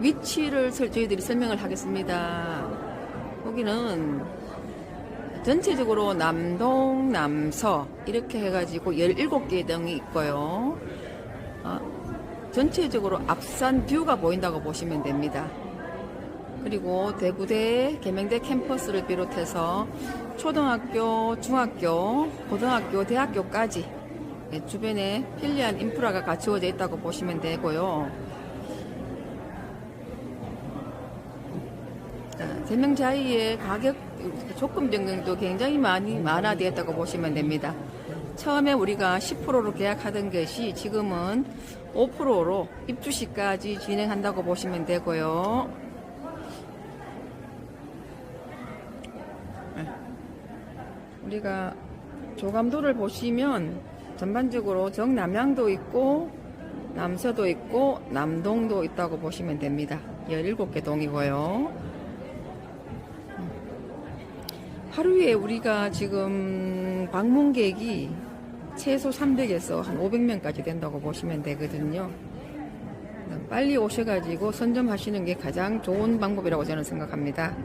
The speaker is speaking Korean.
위치를 설- 저희들이 설명을 하겠습니다. 여기는 전체적으로 남동, 남서 이렇게 해가지고 17개의 등이 있고요. 어, 전체적으로 앞산 뷰가 보인다고 보시면 됩니다. 그리고 대구대, 계명대 캠퍼스를 비롯해서 초등학교, 중학교, 고등학교, 대학교까지 예, 주변에 편리한 인프라가 갖추어져 있다고 보시면 되고요. 자, 제명자이의 가격 조금 변경도 굉장히 많이 많아되었다고 보시면 됩니다. 처음에 우리가 10%로 계약하던 것이 지금은 5%로 입주 시까지 진행한다고 보시면 되고요. 네. 우리가 조감도를 보시면 전반적으로 정남향도 있고 남서도 있고 남동도 있다고 보시면 됩니다. 17개 동이고요. 하루에 우리가 지금 방문객이 최소 300에서 한 500명까지 된다고 보시면 되거든요. 빨리 오셔가지고 선점하시는 게 가장 좋은 방법이라고 저는 생각합니다.